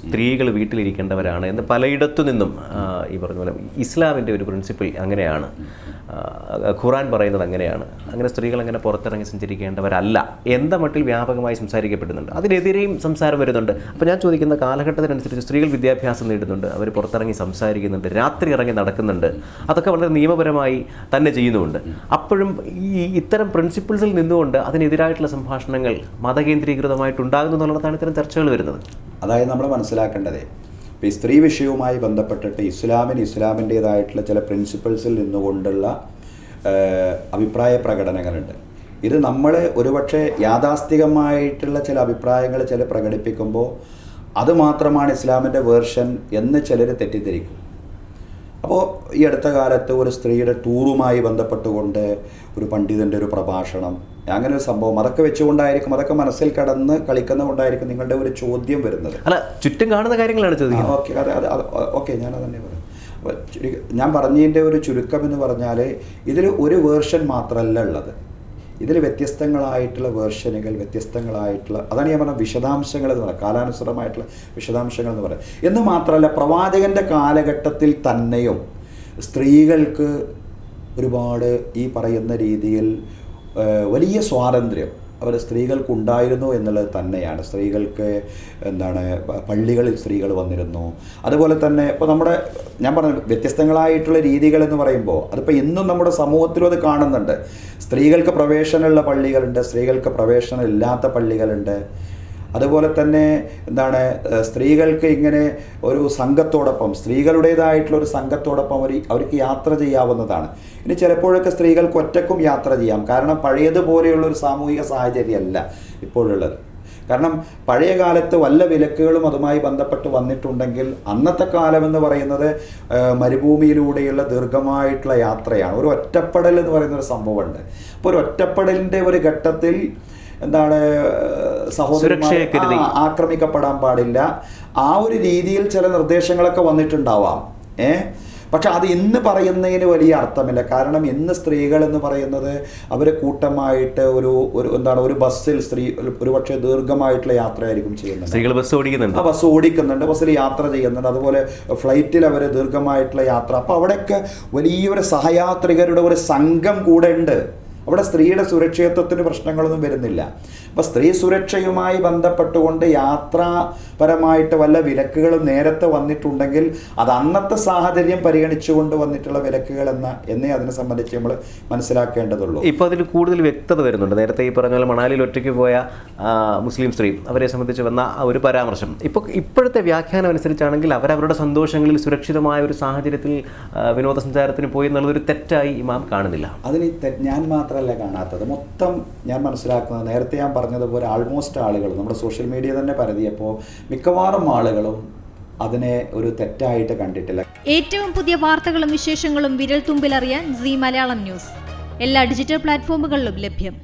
സ്ത്രീകൾ വീട്ടിലിരിക്കേണ്ടവരാണ് എന്ന് പലയിടത്തു നിന്നും ഈ പറഞ്ഞ പോലെ ഇസ്ലാമിന്റെ ഒരു പ്രിൻസിപ്പിൾ അങ്ങനെയാണ്. ഖുറാൻ പറയുന്നത് അങ്ങനെയാണ്. അങ്ങനെ സ്ത്രീകൾ അങ്ങനെ പുറത്തിറങ്ങി സഞ്ചരിക്കേണ്ടവരല്ല. എന്ന മട്ടിൽ വ്യാപകമായി സംസാരിക്കപ്പെടുന്നുണ്ട്? അതിനെതിരെയും സംസാരം വരുന്നുണ്ട്. അപ്പോൾ ഞാൻ ചോദിക്കുന്ന കാലഘട്ടത്തിനനുസരിച്ച് സ്ത്രീകൾ വിദ്യാഭ്യാസം നേടുന്നുണ്ട് അവർ പുറത്തിറങ്ങി സംസാരിക്കുന്നുണ്ട് രാത്രി ഇറങ്ങി നടക്കുന്നുണ്ട്. അതൊക്കെ വളരെ നിയമപരമായി തന്നെ ചെയ്യുന്നുമുണ്ട് അപ്പോഴും ഈ ഇത്തരം പ്രിൻസിപ്പിൾസിൽ നിന്നുകൊണ്ട് അതിനെതിരായിട്ടുള്ള സംഭാഷണങ്ങൾ മതകേന്ദ്രീകൃതമായിട്ടുണ്ടാകുന്നു എന്നുള്ളതാണ് ഇത്തരം ചർച്ചകൾ വരുന്നത്. അതായത് നമ്മൾ മനസ്സിലാക്കേണ്ടത് ഇപ്പോൾ ഈ സ്ത്രീ വിഷയവുമായി ബന്ധപ്പെട്ടിട്ട് ഇസ്ലാമിന് ഇസ്ലാമിന്റേതായിട്ടുള്ള ചില പ്രിൻസിപ്പിൾസിൽ നിന്നുകൊണ്ടുള്ള അഭിപ്രായ പ്രകടനങ്ങളുണ്ട്. ഇത് നമ്മൾ ഒരുപക്ഷെ യാഥാസ്ഥികമായിട്ടുള്ള ചില അഭിപ്രായങ്ങൾ ചില പ്രകടിപ്പിക്കുമ്പോൾ അത് മാത്രമാണ് ഇസ്ലാമിന്റെ വേർഷൻ എന്ന് ചിലർ തെറ്റിദ്ധരിക്കും. അപ്പോൾ ഈ അടുത്ത കാലത്ത് ഒരു സ്ത്രീയുടെ ടൂറുമായി ബന്ധപ്പെട്ടുകൊണ്ട് ഒരു പണ്ഡിതന്റെ ഒരു പ്രഭാഷണം. അങ്ങനെ ഒരു സംഭവം. അതൊക്കെ വെച്ചുകൊണ്ടായിരിക്കും അതൊക്കെ മനസ്സിൽ കടന്ന് കളിക്കുന്നതുകൊണ്ടായിരിക്കും നിങ്ങളുടെ ഒരു ചോദ്യം വരുന്നത്. അല്ല ചുറ്റും കാണുന്ന കാര്യങ്ങളാണ് ചോദിക്കുന്നത്. ഓക്കെ. അതെ ഓക്കെ ഞാൻ അതന്നെ പറയാം. ഞാൻ പറഞ്ഞതിന്റെ ഒരു ചുരുക്കം എന്ന് പറഞ്ഞാൽ ഇതിൽ ഒരു വേർഷൻ മാത്രമല്ല ഉള്ളത്. ഇതിൽ വ്യത്യസ്തങ്ങളായിട്ടുള്ള വേർഷനുകൾ വ്യത്യസ്തങ്ങളായിട്ടുള്ള അതാണ് ഞാൻ പറഞ്ഞ വിശദാംശങ്ങൾ എന്ന് പറയുന്നത്. കാലാനുസൃതമായിട്ടുള്ള വിശദാംശങ്ങൾ എന്ന് പറയാം എന്ന് മാത്രമല്ല പ്രവാചകന്റെ കാലഘട്ടത്തിൽ തന്നെയും സ്ത്രീകൾക്ക് ഒരുപാട് ഈ പറയുന്ന രീതിയിൽ വലിയ സ്വാതന്ത്ര്യം അവർ സ്ത്രീകൾക്കുണ്ടായിരുന്നു എന്നുള്ളത് തന്നെയാണ്. സ്ത്രീകൾക്ക് എന്താണ് പള്ളികളിൽ സ്ത്രീകൾ വന്നിരുന്നു. അതുപോലെ തന്നെ ഇപ്പോൾ നമ്മുടെ ഞാൻ പറഞ്ഞ വ്യത്യസ്തങ്ങളായിട്ടുള്ള രീതികൾ എന്ന് പറയുമ്പോൾ അതിപ്പോൾ ഇന്നും നമ്മുടെ സമൂഹത്തിലും അത് കാണുന്നുണ്ട്. സ്ത്രീകൾക്ക് പ്രവേശനമുള്ള പള്ളികളുണ്ട് സ്ത്രീകൾക്ക് പ്രവേശനം ഇല്ലാത്ത പള്ളികളുണ്ട്. അതുപോലെ തന്നെ എന്താണ് സ്ത്രീകൾക്ക് ഇങ്ങനെ ഒരു സംഘത്തോടൊപ്പം സ്ത്രീകളുടേതായിട്ടുള്ള ഒരു സംഘത്തോടൊപ്പം അവർ അവർക്ക് യാത്ര ചെയ്യാവുന്നതാണ്. ഇനി ചിലപ്പോഴൊക്കെ സ്ത്രീകൾക്ക് ഒറ്റക്കും യാത്ര ചെയ്യാം. കാരണം പഴയതുപോലെയുള്ള ഒരു സാമൂഹിക സാഹചര്യമല്ല ഇപ്പോഴുള്ളത്. കാരണം പഴയ കാലത്ത് വല്ല വിലക്കുകളും അതുമായി ബന്ധപ്പെട്ട് വന്നിട്ടുണ്ടെങ്കിൽ അന്നത്തെ കാലം എന്ന് പറയുന്നത് മരുഭൂമിയിലൂടെയുള്ള ദീർഘമായിട്ടുള്ള യാത്രയാണ്. ഒരു ഒറ്റപ്പെടൽ എന്ന് പറയുന്ന ഒരു സംഭവമുണ്ട്. അപ്പോൾ ഒരു ഒറ്റപ്പെടലിന്റെ ഒരു ഘട്ടത്തിൽ എന്താണ്. ആ, ആക്രമിക്കപ്പെടാൻ പാടില്ല. ആ ഒരു രീതിയിൽ ചില നിർദ്ദേശങ്ങളൊക്കെ വന്നിട്ടുണ്ടാവാം. ഏ? പക്ഷെ അത് ഇന്ന് പറയുന്നതിന് വലിയ അർത്ഥമില്ല. കാരണം ഇന്ന് സ്ത്രീകൾ എന്ന് പറയുന്നത് അവർ കൂട്ടമായിട്ട് ഒരു ഒരു എന്താണ് ഒരു ബസ്സിൽ സ്ത്രീ ഒരുപക്ഷെ ദീർഘമായിട്ടുള്ള യാത്രയായിരിക്കും ചെയ്യുന്നത്. സ്ത്രീകൾ ബസ് ഓടിക്കുന്നുണ്ട്. ആ ബസ് ഓടിക്കുന്നുണ്ട് ബസ്സിൽ യാത്ര ചെയ്യുന്നുണ്ട്. അതുപോലെ ഫ്ലൈറ്റിൽ അവർ ദീർഘമായിട്ടുള്ള യാത്ര. അപ്പോൾ അവിടെയൊക്കെ വലിയൊരു സഹയാത്രികരുടെ ഒരു സംഘം കൂടെ ഉണ്ട്. അവിടെ സ്ത്രീയുടെ സുരക്ഷിതത്വത്തിന് പ്രശ്നങ്ങളൊന്നും വരുന്നില്ല. അപ്പോൾ സ്ത്രീ സുരക്ഷയുമായി ബന്ധപ്പെട്ടുകൊണ്ട് യാത്രാപരമായിട്ട് വല്ല വിലക്കുകളും നേരത്തെ വന്നിട്ടുണ്ടെങ്കിൽ അത് അന്നത്തെ സാഹചര്യം പരിഗണിച്ചുകൊണ്ട് വന്നിട്ടുള്ള വിലക്കുകൾ എന്ന എന്നേ അതിനെ സംബന്ധിച്ച് നമ്മൾ മനസ്സിലാക്കേണ്ടതുള്ളൂ. ഇപ്പോൾ അതിൽ കൂടുതൽ വ്യക്തത വരുന്നുണ്ട്. നേരത്തെ ഈ പറഞ്ഞ പോലെ മണാലിയിൽ ഒറ്റയ്ക്ക് പോയ മുസ്ലിം സ്ത്രീ അവരെ സംബന്ധിച്ച് വന്ന ഒരു പരാമർശം. ഇപ്പോൾ ഇപ്പോഴത്തെ വ്യാഖ്യാനം അനുസരിച്ചാണെങ്കിൽ അവരവരുടെ സന്തോഷങ്ങളിൽ സുരക്ഷിതമായ ഒരു സാഹചര്യത്തിൽ വിനോദസഞ്ചാരത്തിന് പോയി എന്നുള്ളതൊരു തെറ്റായി ഇമാം കാണുന്നില്ല. അതിന് ഞാൻ ഞാൻ മാത്രമല്ല കാണാത്തത്? മൊത്തം ഞാൻ മനസ്സിലാക്കുന്നത് നേരത്തെ ഞാൻ പറഞ്ഞതുപോലെ ആൾമോസ്റ്റ് ആളുകൾ നമ്മുടെ സോഷ്യൽ മീഡിയ തന്നെ പരതിയപ്പോൾ മിക്കവാറും ആളുകളും അതിനെ ഒരു തെറ്റായിട്ട് കണ്ടിട്ടില്ല. ഏറ്റവും പുതിയ വാർത്തകളും വിശേഷങ്ങളും വിരൽ തുമ്പിലറിയാൻ സി മലയാളം ന്യൂസ്. എല്ലാ ഡിജിറ്റൽ പ്ലാറ്റ്ഫോമുകളിലും ലഭ്യം.